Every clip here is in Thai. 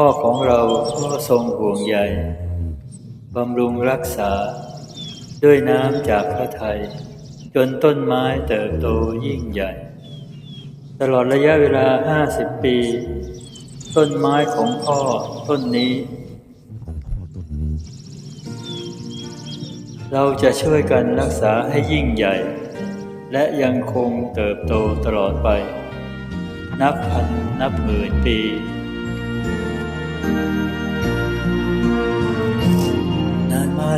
พ่อของเราก็ทรงห่วงใยบำรุงรักษา ด้วยน้ำจากพระทัยจนต้นไม้เติบโตยิ่งใหญ่ ตลอดระยะเวลาห้าสิบปี ต้นไม้ของพ่อต้นนี้ เราจะช่วยกันรักษาให้ยิ่งใหญ่ และยังคงเติบโตตลอดไป นับพันนับหมื่นปี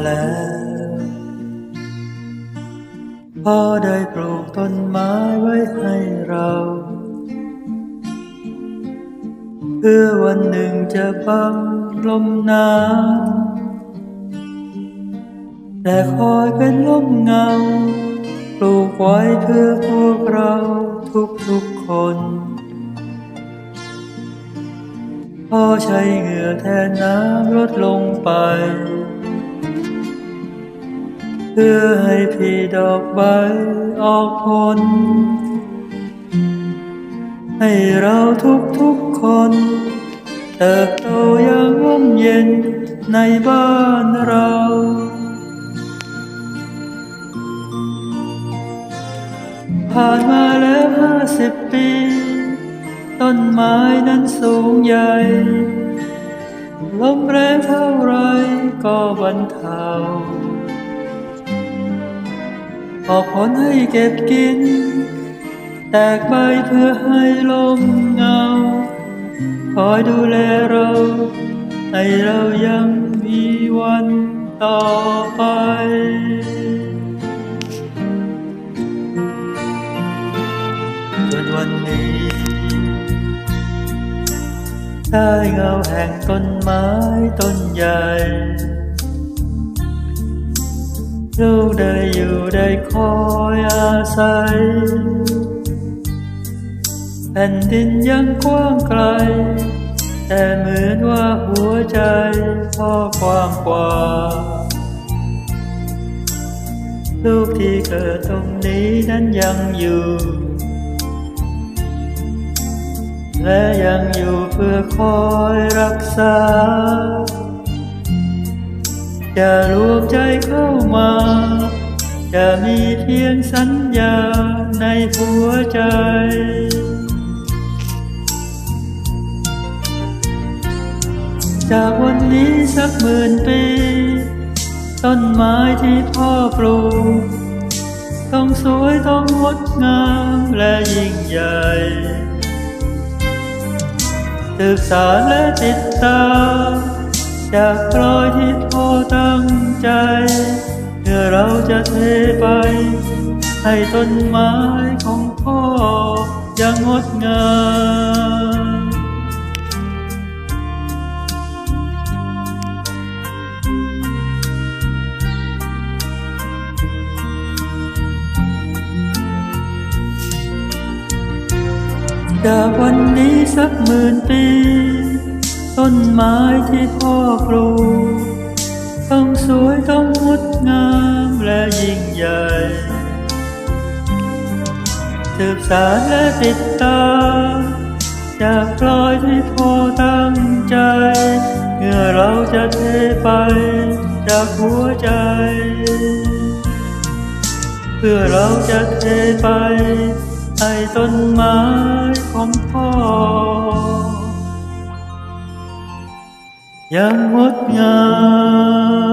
แล้ว พ่อได้ปลูกต้นไม้ไว้ให้เรา เพื่อวันหนึ่งจะบังลมหนาวแต่คอยเป็นลมเงา ปลูกไว้เพื่อพวกเราทุกๆคนพ่อใช้เหงื่อแทนน้ำลดลงไป พื่อให้พี่ดอกใบออกผล ให้เราทุกๆคนเติบโตอย่างร่มเย็นในบ้านเราผ่านมาแล้วห้าสิบปี ต้นไม้นั้นสูงใหญ่ลมแรงเท่าไรก็บรรเทา ออกผลให้เก็บกิน แตกใบเพื่อให้ลมเงา คอยดูแลเราให้เรายังมีวันต่อไปจนวันนี้ได้เงาแห่งต้นไม้ต้นใหญ่ ลูกได้อยู่ได้คอยอาศัยแผ่นดินยังกว้างไกล แต่เหมือนว่าหัวใจพ่อกว้างกว่า ลูกที่เกิดตรงนี้นั้นยังอยู่ และยังอยู่เพื่อคอยรักษา จะรวมใจเข้ามา จะมีเพียงสัญญาในหัวใจจากวันนี้สักหมื่นปี ต้นไม้ที่พ่อปลูก ต้องสวยต้องงดงามและยิ่งใหญ่ศึกษาและติดตาม จากรอยที่พ่อตั้งใจเมื่อเราจะเทไป ให้ต้นไม้ของพ่อยังงดงามจากวันนี้สักหมื่นปี ต้นไม้ที่พ่อปลูกต้องสวยต้องงดงามและยิ่งใหญ่สืบสารและติดตามจากรอยที่พ่อตั้งใจ เมื่อเราจะเทไปจากหัวใจ เพื่อเราจะเทไปให้ต้นไม้ของพ่อ ยังงดงาม